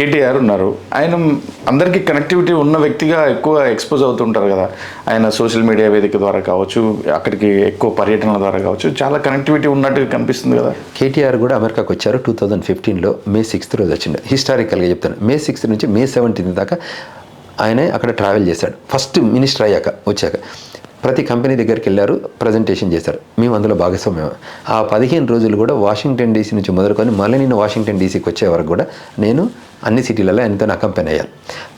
కేటీఆర్ ఉన్నారు. ఆయన అందరికీ కనెక్టివిటీ ఉన్న వ్యక్తిగా ఎక్కువ ఎక్స్పోజ్ అవుతుంటారు కదా. ఆయన సోషల్ మీడియా వేదిక ద్వారా కావచ్చు అక్కడికి ఎక్కువ పర్యటనల ద్వారా కావచ్చు చాలా కనెక్టివిటీ ఉన్నట్టు కనిపిస్తుంది కదా. కేటీఆర్ కూడా అమెరికాకు వచ్చారు టూ థౌజండ్ ఫిఫ్టీన్లో మే సిక్స్త్ రోజు వచ్చిండు. హిస్టారికల్గా చెప్తాను మే సిక్స్త్ నుంచి మే సెవెంటీన్త్ దాకా ఆయన అక్కడ ట్రావెల్ చేశాడు. ఫస్ట్ మినిస్టర్ అయ్యాక వచ్చాక. ప్రతి కంపెనీ దగ్గరికి వెళ్ళారు ప్రజెంటేషన్ చేశారు. మేము అందులో భాగస్వామ్యం. ఆ పదిహేను రోజులు కూడా వాషింగ్టన్ డీసీ నుంచి మొదలుకొని మళ్ళీ నేను వాషింగ్టన్ డీసీకి వచ్చే వరకు కూడా నేను అన్ని సిటీలలో ఎంతో అకంపెనీ అయ్యాను.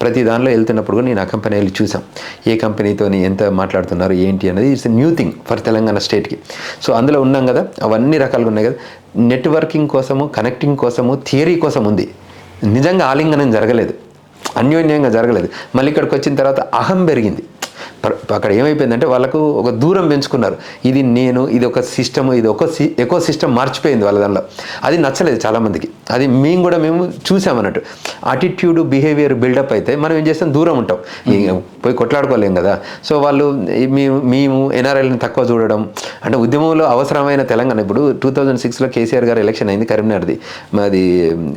ప్రతి దానిలో వెళ్తున్నప్పుడు కూడా నేను అకంపెనీ వెళ్ళి చూసాం ఏ కంపెనీతో ఎంత మాట్లాడుతున్నారు ఏంటి అనేది it's new thing for Telangana స్టేట్కి సో అందులో ఉన్నాం కదా అవన్నీ రకాలుగా ఉన్నాయి కదా. నెట్వర్కింగ్ కోసము కనెక్టింగ్ కోసము థియరీ కోసం ఉంది. నిజంగా ఆలింగనం జరగలేదు. అన్యోన్యంగా జరగలేదు. మళ్ళీ ఇక్కడికి వచ్చిన తర్వాత అహం పెరిగింది. అక్కడ ఏమైపోయిందంటే వాళ్ళకు ఒక దూరం పెంచుకున్నారు. ఇది నేను ఇది ఒక సిస్టమ్ ఇది ఒక ఎకో సిస్టమ్ మార్చిపోయింది వాళ్ళ దానిలో. అది నచ్చలేదు చాలామందికి. అది మేము కూడా మేము చూసామన్నట్టు అటిట్యూడ్ బిహేవియర్ బిల్డప్ అయితే మనం ఏం చేస్తాం? దూరం ఉంటాం. పోయి కొట్లాడుకోలేం కదా. సో వాళ్ళు మేము మేము ఎన్ఆర్ఐలను తక్కువ చూడడం. అంటే ఉద్యమంలో అవసరమైన తెలంగాణ ఇప్పుడు టూ థౌజండ్ సిక్స్లో కేసీఆర్ గారు ఎలక్షన్ అయింది కరీంనగర్ది. మాది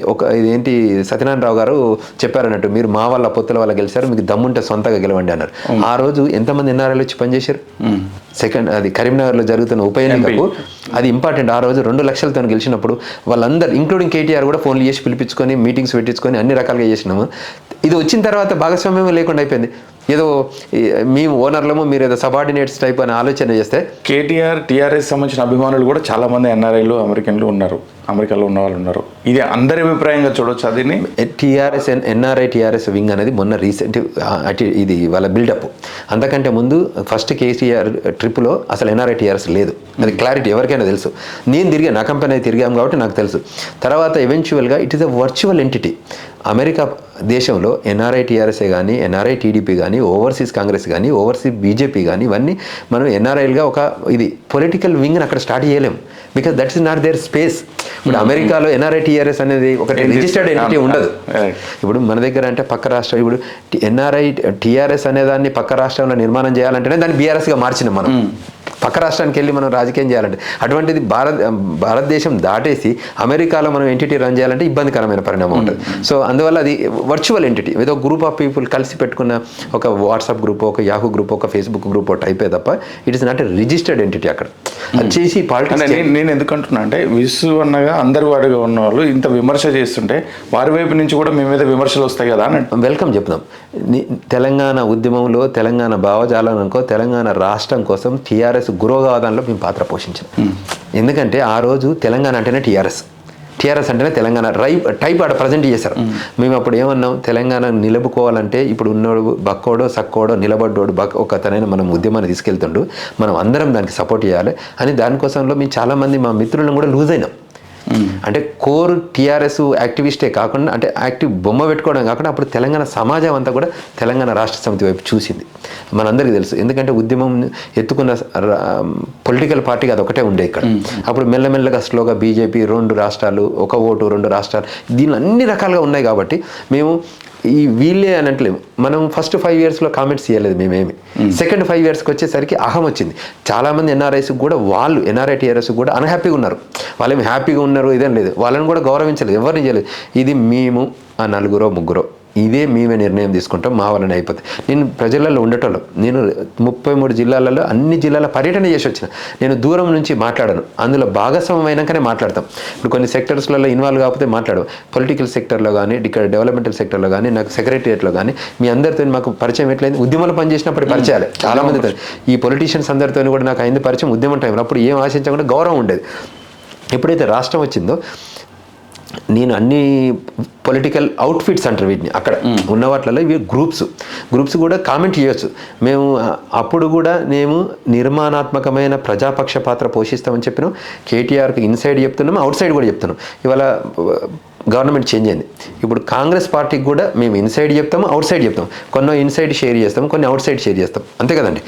ఒక ఇదేంటి సత్యనారాయణరావు గారు చెప్పారన్నట్టు మీరు మా వాళ్ళ పొత్తుల వల్ల గెలిచారు మీకు దమ్ముంటే సొంతగా గెలవండి అన్నారు. ఆ రోజు ఎంతమంది ఎన్ఆర్ఐలు వచ్చి పనిచేశారు? సెకండ్ అది కరీంనగర్లో జరుగుతున్న ఉప ఎన్నికకు అది ఇంపార్టెంట్. ఆ రోజు రెండు లక్షలతో గెలిచినప్పుడు వాళ్ళందరూ ఇంక్లూడింగ్ కేటీఆర్ కూడా ఫోన్లు చేసి పిలిపించుకొని మీటింగ్స్ పెట్టించుకొని అన్ని రకాలుగా చేసినాము. ఇది వచ్చిన తర్వాత భాగస్వామ్యం లేకుండా అయిపోయింది. ఏదో మేము ఓనర్లము మీరు ఏదో సబార్డినేట్స్ టైప్ అని ఆలోచన చేస్తే కేటీఆర్ టీఆర్ఎస్ సంబంధించిన అభిమానులు కూడా చాలా మంది ఎన్ఆర్ఐలు అమెరికన్లు ఉన్నారు. అమెరికాలో ఉన్న వాళ్ళు ఉన్నారు. ఇది అందరి అభిప్రాయంగా చూడొచ్చు అదిని టీఆర్ఎస్ ఎన్ఆర్ఐ టీఆర్ఎస్ వింగ్ అనేది మొన్న రీసెంట్ అటు ఇది వాళ్ళ బిల్డప్ అంతకంటే ముందు ఫస్ట్ కేసీఆర్ ట్రిప్లో అసలు ఎన్ఆర్ఐ టీఆర్ఎస్ లేదు. అది క్లారిటీ ఎవరికైనా తెలుసు. నేను తిరిగా నా కంపెనీ తిరిగాం కాబట్టి నాకు తెలుసు. తర్వాత ఎవెన్చువల్గా it is a virtual entity America దేశంలో ఎన్ఆర్ఐ టీఆర్ఎస్ఏ కానీ ఎన్ఆర్ఐ టీడీపీ కానీ ఓవర్సీస్ కాంగ్రెస్ కానీ ఓవర్సీస్ బీజేపీ కానీ ఇవన్నీ మనం ఎన్ఆర్ఐలుగా ఒక ఇది పొలిటికల్ వింగ్ని అక్కడ స్టార్ట్ చేయలేం. Because that is not there space ఇప్పుడు అమెరికాలో ఎన్ఆర్ఐ టీఆర్ఎస్ అనేది ఒకటి రిజిస్టర్డ్ ఎంటిటీ ఉండదు. ఇప్పుడు మన దగ్గర అంటే పక్క రాష్ట్రం ఇప్పుడు ఎన్ఆర్ఐ టీఆర్ఎస్ అనే దాన్ని పక్క రాష్ట్రంలో నిర్మాణం చేయాలంటేనే దాన్ని బీఆర్ఎస్గా మార్చినాం మనం. పక్క రాష్ట్రానికి వెళ్ళి మనం రాజకీయం చేయాలంటే అటువంటిది భారత్ భారతదేశం దాటేసి అమెరికాలో మనం ఎంటిటీ రన్ చేయాలంటే ఇబ్బందికరమైన పరిణామం ఉంటుంది. సో అందువల్ల అది వర్చువల్ ఎంటిటీ ఏదో గ్రూప్ ఆఫ్ పీపుల్ కలిసి పెట్టుకున్న ఒక వాట్సాప్ గ్రూప్ ఒక యాహూ గ్రూప్ ఒక ఫేస్బుక్ గ్రూప్ ఒకటి అయిపోయి తప్ప it is not registered entity అక్కడ. అది చేసి పాలిటిక్స్ నేను నేను ఎందుకు అంటున్నా అంటే విసు అన్నగా అందరి వాడిగా ఉన్న వాళ్ళు ఇంత విమర్శ చేస్తుంటే వారి వైపు నుంచి కూడా మీ మీద విమర్శలు వస్తాయి కదా అని వెల్కమ్ చెప్దాం. తెలంగాణ ఉద్యమంలో తెలంగాణ భావజాలం అనుకో తెలంగాణ రాష్ట్రం కోసం టీఆర్ఎస్ గురోగాదంలో మేము పాత్ర పోషించాం. ఎందుకంటే ఆ రోజు తెలంగాణ అంటేనే టీఆర్ఎస్. టీఆర్ఎస్ అంటేనే తెలంగాణ. రై టైప్ ఆడ ప్రజెంట్ చేశారు. మేము అప్పుడు ఏమన్నాం? తెలంగాణ నిలుపుకోవాలంటే ఇప్పుడు ఉన్నోడు బక్కోడో సక్కోడో నిలబడ్డోడు బక్ ఒక అతనైనా మనం ఉద్యమాన్ని తీసుకెళ్తుండు. మనం అందరం దానికి సపోర్ట్ చేయాలి అని దానికోసంలో మేము చాలామంది మా మిత్రులను కూడా లూజ్ అయినాం. అంటే కోర్ టీఆర్ఎస్ యాక్టివిస్టే కాకుండా అంటే యాక్టివ్ బొమ్మ పెట్టుకోవడం కాకుండా అప్పుడు తెలంగాణ సమాజం అంతా కూడా తెలంగాణ రాష్ట్ర సమితి వైపు చూసింది. మనందరికీ తెలుసు. ఎందుకంటే ఉద్యమం ఎత్తుకున్న పొలిటికల్ పార్టీకి అది ఒకటే ఉండే ఇక్కడ. అప్పుడు మెల్లమెల్లగా స్లోగా బీజేపీ రెండు రాష్ట్రాలు ఒక ఓటు రెండు రాష్ట్రాలు దీనిలో అన్ని రకాలుగా ఉన్నాయి కాబట్టి మేము ఈ వీళ్ళే అని అంటలేము. మనం ఫస్ట్ ఫైవ్ ఇయర్స్లో కామెంట్స్ చేయలేదు మేమేమి. సెకండ్ ఫైవ్ ఇయర్స్కి వచ్చేసరికి అహం వచ్చింది. చాలామంది ఎన్ఆర్ఐస్ కూడా వాళ్ళు ఎన్ఆర్ఐ టీఆర్ఎస్ కూడా అన్హ్యాపీగా ఉన్నారు. వాళ్ళు ఏమి హ్యాపీగా ఉన్నారు ఇదేం లేదు. వాళ్ళని కూడా గౌరవించలేదు ఎవరిని చేయలేదు. ఇది మేము ఆ నలుగురో ముగ్గురో. ఇదే మేమే నిర్ణయం తీసుకుంటాం మా వలన అయిపోతుంది నేను ప్రజలలో ఉండటంలో నేను ముప్పై మూడు జిల్లాలలో అన్ని జిల్లాల పర్యటన చేసి వచ్చిన. నేను దూరం నుంచి మాట్లాడను. అందులో భాగస్వామ్యం అయినాకనే మాట్లాడతాం. ఇప్పుడు కొన్ని సెక్టర్స్లలో ఇన్వాల్వ్ కాకపోతే మాట్లాడవు. పొలిటికల్ సెక్టర్లో కానీ ఇక్కడ డెవలప్మెంటల్ సెక్టర్లో కానీ నాకు సెక్రటరియట్లో కానీ మీ అందరితో మాకు పరిచయం ఎట్లయింది? ఉద్యమంలో పనిచేసినప్పుడు పరిచయాలే. చాలా మందితో ఈ పొలిటీషియన్స్ అందరితో కూడా నాకు అయింది పరిచయం. ఉద్యమం టైంలో అప్పుడు ఏం ఆశించకుండా గౌరవం ఉండేది. ఎప్పుడైతే రాష్ట్రం వచ్చిందో నేను అన్ని పొలిటికల్ అవుట్ఫిట్స్ అంటారు వీటిని. అక్కడ ఉన్న వాటిలలో ఇవి గ్రూప్స్ గ్రూప్స్ కూడా కామెంట్ చేయొచ్చు. మేము అప్పుడు కూడా మేము నిర్మాణాత్మకమైన ప్రజాపక్ష పాత్ర పోషిస్తామని చెప్పినాం. కేటీఆర్కి ఇన్సైడ్ చెప్తున్నాం అవుట్ సైడ్ కూడా చెప్తున్నాం. ఇవాళ గవర్నమెంట్ చేంజ్ అయింది. ఇప్పుడు కాంగ్రెస్ పార్టీకి కూడా మేము ఇన్సైడ్ చెప్తాము అవుట్ సైడ్ చెప్తాం కొన్ని ఇన్సైడ్ షేర్ చేస్తాం కొన్ని అవుట్ సైడ్ షేర్ చేస్తాం అంతే కదండి?